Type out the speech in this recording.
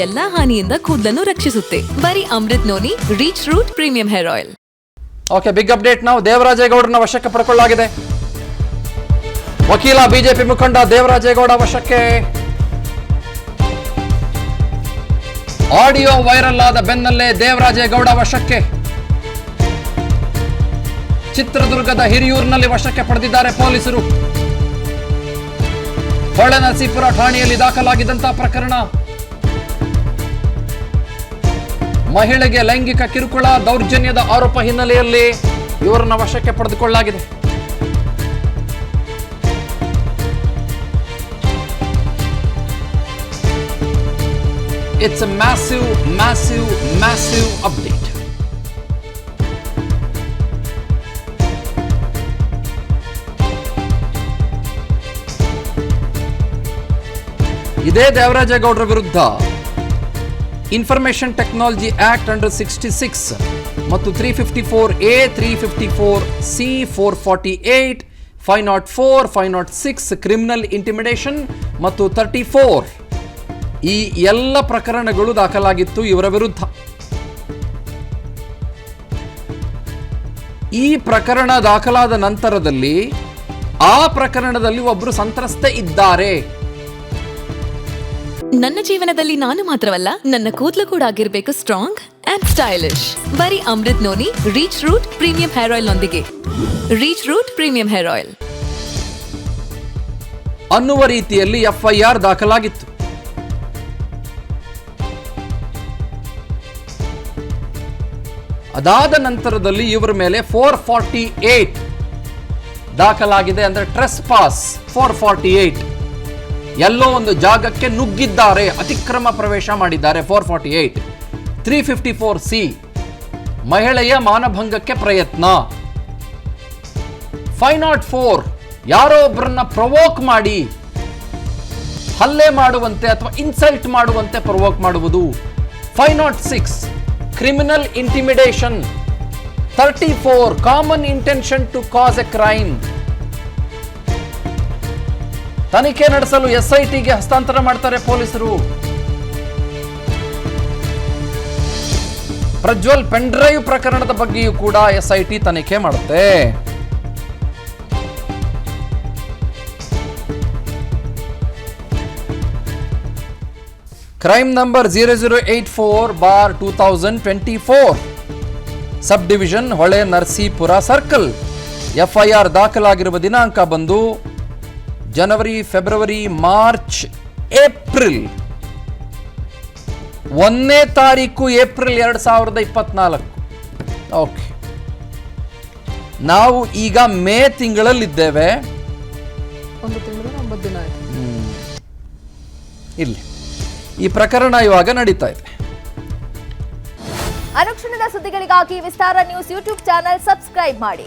ಎಲ್ಲಾ ಹಾನಿಯಿಂದ ಕೂದಲನ್ನು ರಕ್ಷಿಸುತ್ತೆ. ಬರೀ Amrit noni reach root premium hair oil okay big update ನಾವು ದೇವರಾಜೇಗೌಡರನ್ನ ವಶಕ್ಕೆ ಪಡ್ಕೊಳ್ಳಲಾಗಿದೆ ವಕೀಲ, ಬಿಜೆಪಿ ಮುಖಂಡ ದೇವರಾಜೇಗೌಡ ವಶಕ್ಕೆ. ಆಡಿಯೋ ವೈರಲ್ ಆದ ಬೆನ್ನಲ್ಲೇ ದೇವರಾಜೇಗೌಡ ವಶಕ್ಕೆ. ಚಿತ್ರದುರ್ಗದ ಹಿರಿಯೂರಿನಲ್ಲಿ ವಶಕ್ಕೆ ಪಡೆದಿದ್ದಾರೆ ಪೊಲೀಸರು. ಹೊಳೆನರಸೀಪುರ ಠಾಣೆಯಲ್ಲಿ ದಾಖಲಾಗಿದ್ದಂತಹ ಪ್ರಕರಣ. ಮಹಿಳೆಗೆ ಲೈಂಗಿಕ ಕಿರುಕುಳ ದೌರ್ಜನ್ಯದ ಆರೋಪ ಹಿನ್ನೆಲೆಯಲ್ಲಿ ಇವರನ್ನ ವಶಕ್ಕೆ ಪಡೆದುಕೊಳ್ಳಲಾಗಿದೆ. It's massive massive massive update ಇದೇ ದೇವರಾಜೇಗೌಡರ ವಿರುದ್ಧ information technology act under sixty six ಮತ್ತು three fifty four A three fifty four C four forty eight five not four five not six criminal intimidation ಮತ್ತು ತರ್ಟಿ ಫೋರ್ ಈ ಎಲ್ಲ ಪ್ರಕರಣಗಳು ದಾಖಲಾಗಿತ್ತು ಇವರ ವಿರುದ್ಧ. ಈ ಪ್ರಕರಣ ದಾಖಲಾದ ನಂತರದಲ್ಲಿ ಆ ಪ್ರಕರಣದಲ್ಲಿ ಒಬ್ಬರು ಸಂತ್ರಸ್ತೆ ಇದ್ದಾರೆ. ನನ್ನ ಜೀವನದಲ್ಲಿ ನಾನು ಮಾತ್ರವಲ್ಲ, ನನ್ನ ಕೂದಲು ಕೂಡ ಆಗಿರ್ಬೇಕು ಸ್ಟ್ರಾಂಗ್ ಅಂಡ್ ಸ್ಟೈಲಿಶ್ ಬರೀ Amrit noni reach root premium hair oil ನೊಂದಿಗೆ. Reach root premium hair oil ಅನ್ನುವ ರೀತಿಯಲ್ಲಿ ಎಫ್ಐಆರ್ ದಾಖಲಾಗಿತ್ತು. ಅದಾದ ನಂತರದಲ್ಲಿ ಇವರ ಮೇಲೆ ಫೋರ್ ಫಾರ್ಟಿ ಏಟ್ ದಾಖಲಾಗಿದೆ ಅಂದ್ರೆ trespass four forty eight ಎಲ್ಲೋ ಒಂದು ಜಾಗಕ್ಕೆ ನುಗ್ಗಿದ್ದಾರೆ, ಅತಿಕ್ರಮ ಪ್ರವೇಶ ಮಾಡಿದ್ದಾರೆ four forty eight three fifty four C ಮಹಿಳೆಯ ಮಾನಭಂಗಕ್ಕೆ ಪ್ರಯತ್ನ. ಫೈವ್ ನಾಟ್ ಫೋರ್ ಯಾರೋ ಒಬ್ಬರನ್ನ ಪ್ರವೋಕ್ ಮಾಡಿ, ಹಲ್ಲೆ ಮಾಡುವಂತೆ ಅಥವಾ ಇನ್ಸಲ್ಟ್ ಮಾಡುವಂತೆ ಪ್ರವೋಕ್ ಮಾಡುವುದು. Five not six criminal intimidation thirty four common intention to cause a crime ತನಿಖೆ ನಡೆಸಲು ಎಸ್ಐಟಿಗೆ ಹಸ್ತಾಂತರ ಮಾಡ್ತಾರೆ ಪೊಲೀಸರು. ಪ್ರಜ್ವಲ್ ಪೆನ್ಡ್ರೈವ್ ಪ್ರಕರಣದ ಬಗ್ಗೆಯೂ ಕೂಡ ಎಸ್ಐಟಿ ತನಿಖೆ ಮಾಡುತ್ತೆ. Crime number zero zero eight four bar two thousand twenty four. Sub division Hole Narasipura circle. FIR ದಾಖಲಾಗಿರುವ ದಿನಾಂಕ ಬಂದು ಜನವರಿ ಫೆಬ್ರವರಿ ಮಾರ್ಚ್ ಏಪ್ರಿಲ್. ಒಂದನೇ ತಾರೀಕು ಏಪ್ರಿಲ್ ಎರಡು ಸಾವಿರದ ಇಪ್ಪತ್ನಾಲ್ಕು. ಓಕೆ ನಾವು ಈಗ ಮೇ ತಿಂಗಳಲ್ಲಿದ್ದೇವೆ. ಒಂದು ತಿಂಗಳು ಒಂಬತ್ತು ದಿನ ಆಯ್ತು. ಇಲ್ಲಿ. ಈ ಪ್ರಕರಣ ಇವಾಗ ನಡೀತಾ ಇದೆ. ಅನುಕ್ಷಣದ ಸುದ್ದಿಗಳಿಗಾಗಿ Vistara news YouTube channel subscribe ಮಾಡಿ.